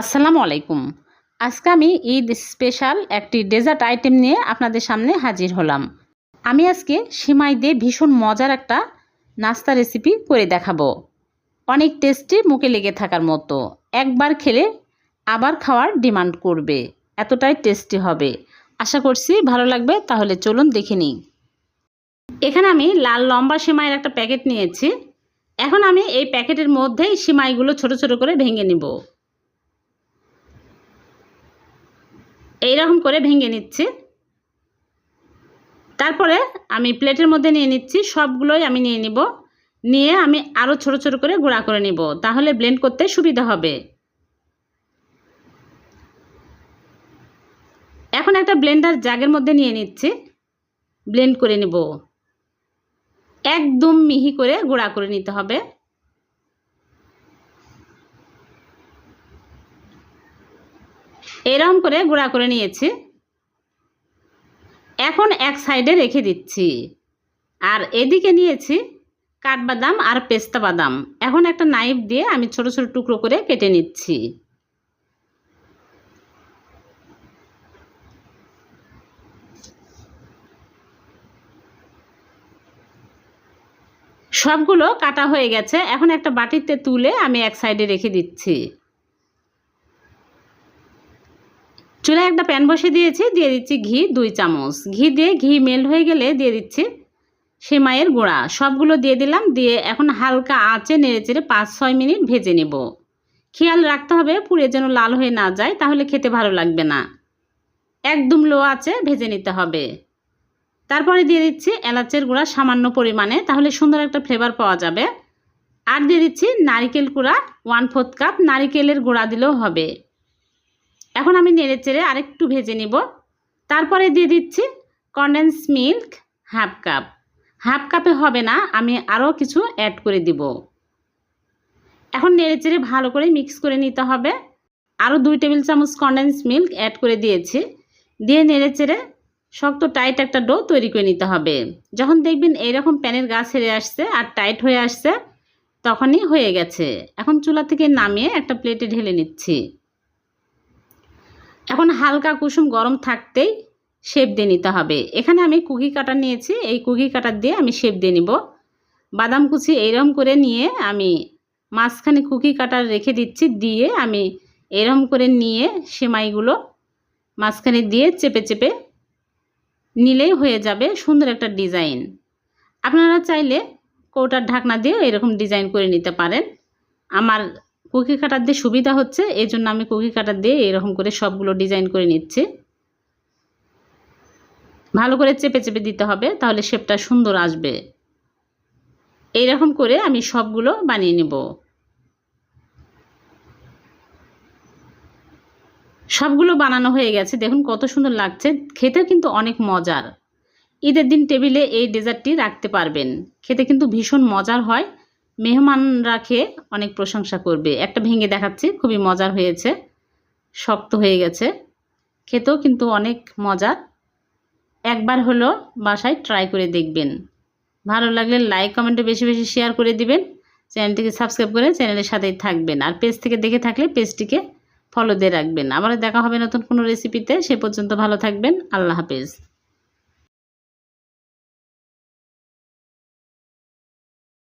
আসসালামু আলাইকুম। আজকে আমি ঈদ স্পেশাল একটি ডেজার্ট আইটেম নিয়ে আপনাদের সামনে হাজির হলাম। আমি আজকে সিমাই দিয়ে ভীষণ মজার একটা নাস্তা রেসিপি করে দেখাবো। অনেক টেস্টি, মুখে লেগে থাকার মতো। একবার খেলে আবার খাওয়ার ডিমান্ড করবে। এতটাই টেস্টি হবে। আশা করছি ভালো লাগবে, তাহলে চলুন দেখে নিই। এখানে আমি লাল লম্বা সিমাইয়ের একটা প্যাকেট নিয়েছি। এখন আমি এই প্যাকেটের মধ্যেই সিমাইগুলো ছোট ছোট করে ভেঙে নিব। এইরকম করে ভেঙে নিচ্ছি। তারপরে আমি প্লেটের মধ্যে নিয়ে নিচ্ছি, সবগুলোই আমি নিয়ে নিব। নিয়ে আমি আরও ছোট ছোট করে গুঁড়া করে নিব, তাহলে ব্লেন্ড করতে সুবিধা হবে। এখন একটা ব্লেন্ডার জাগের মধ্যে নিয়ে নিচ্ছি ব্লেন্ড করে নিব। একদম মিহি করে গুঁড়া করে নিতে হবে। এরকম করে গুঁড়া করে নিয়েছি। এখন এক সাইডে রেখে দিচ্ছি। আর এদিকে নিয়েছি কাঠবাদাম আর পেস্তা বাদাম। এখন একটা নাইফ দিয়ে আমি ছোট ছোট টুকরো করে কেটে নিচ্ছি। সবগুলো কাটা হয়ে গেছে। এখন একটা বাটিতে তুলে আমি এক সাইডে রেখে দিচ্ছি। চুলায় একটা প্যান বসে দিয়েছি, দিয়ে দিচ্ছি ঘি দুই চামচ। ঘি দিয়ে ঘি মেল্ট হয়ে গেলে দিয়ে দিচ্ছি সেমাইয়ের গুঁড়া। সবগুলো দিয়ে দিলাম, দিয়ে এখন হালকা আঁচে নেড়ে চেড়ে পাঁচ ছয় মিনিট ভেজে নেব। খেয়াল রাখতে হবে পুড়ে যেন লাল হয়ে না যায়, তাহলে খেতে ভালো লাগবে না। একদম লো আছে ভেজে নিতে হবে। তারপরে দিয়ে দিচ্ছি এলাচের গুঁড়া সামান্য পরিমাণে, তাহলে সুন্দর একটা ফ্লেভার পাওয়া যাবে। আর দিয়ে দিচ্ছি নারিকেল গুঁড়া ওয়ান ফোর্থ কাপ নারিকেলের গুঁড়া দিলেও হবে। এখন আমি নেড়ে চেড়ে আরেকটু ভেজে নিব। তারপরে দিয়ে দিচ্ছি condense milk half cup half কাপে হবে না, আমি আরও কিছু অ্যাড করে দিব। এখন নেড়ে চেড়ে ভালো করে মিক্স করে নিতে হবে। আরও দুই টেবিল চামচ কন্ডেন্স মিল্ক অ্যাড করে দিয়েছি। দিয়ে নেড়ে চেড়ে শক্ত টাইট একটা ডো তৈরি করে নিতে হবে। যখন দেখবেন এইরকম প্যানের গা ছেড়ে আসছে আর টাইট হয়ে আসছে, তখনই হয়ে গেছে। এখন চুলা থেকে নামিয়ে একটা প্লেটে ঢেলে নিচ্ছি। এখন হালকা কুসুম গরম থাকতেই শেপ দিয়ে নিতে হবে। এখানে আমি কুকি কাটার নিয়েছি, এই কুকি কাটার দিয়ে আমি শেপ দিয়ে নিব। বাদাম কুচি এরম করে নিয়ে আমি মাঝখানে কুকি কাটার রেখে দিচ্ছি, দিয়ে আমি এরম করে নিয়ে সেমাইগুলো মাঝখানে দিয়ে চেপে চেপে নিলেই হয়ে যাবে সুন্দর একটা ডিজাইন আপনারা চাইলে কৌটার ঢাকনা দিয়ে এরকম ডিজাইন করে নিতে পারেন। আমার কুকি কাটার দিয়ে সুবিধা হচ্ছে এই জন্য আমি কুকি কাটার দিয়ে এরকম করে সবগুলো ডিজাইন করে নিচ্ছি। ভালো করে চেপে চেপে দিতে হবে, তাহলে শেপটা সুন্দর আসবে। এইরকম করে আমি সবগুলো বানিয়ে নেব। সবগুলো বানানো হয়ে গেছে, দেখুন কত সুন্দর লাগছে, খেতে কিন্তু অনেক মজার। ঈদের দিন টেবিলে এই ডেজার্টটি রাখতে পারবেন, খেতে কিন্তু ভীষণ মজার হয়। মেহমানরা খেয়ে অনেক প্রশংসা করবে। একটা ভেঙে দেখাচ্ছি, খুবই মজার হয়েছে। শক্ত হয়ে গেছে। খেতেও কিন্তু অনেক মজার। একবার হলো বাসায় ট্রাই করে দেখবেন। ভালো লাগলে লাইক কমেন্টে বেশি বেশি শেয়ার করে দিবেন। চ্যানেলটিকে সাবস্ক্রাইব করে চ্যানেলের সাথেই থাকবেন। আর পেজ থেকে দেখে থাকলে পেজটিকে ফলো দিয়ে রাখবেন। আবার দেখা হবে নতুন কোনো রেসিপিতে সে পর্যন্ত ভালো থাকবেন। আল্লাহ হাফেজ।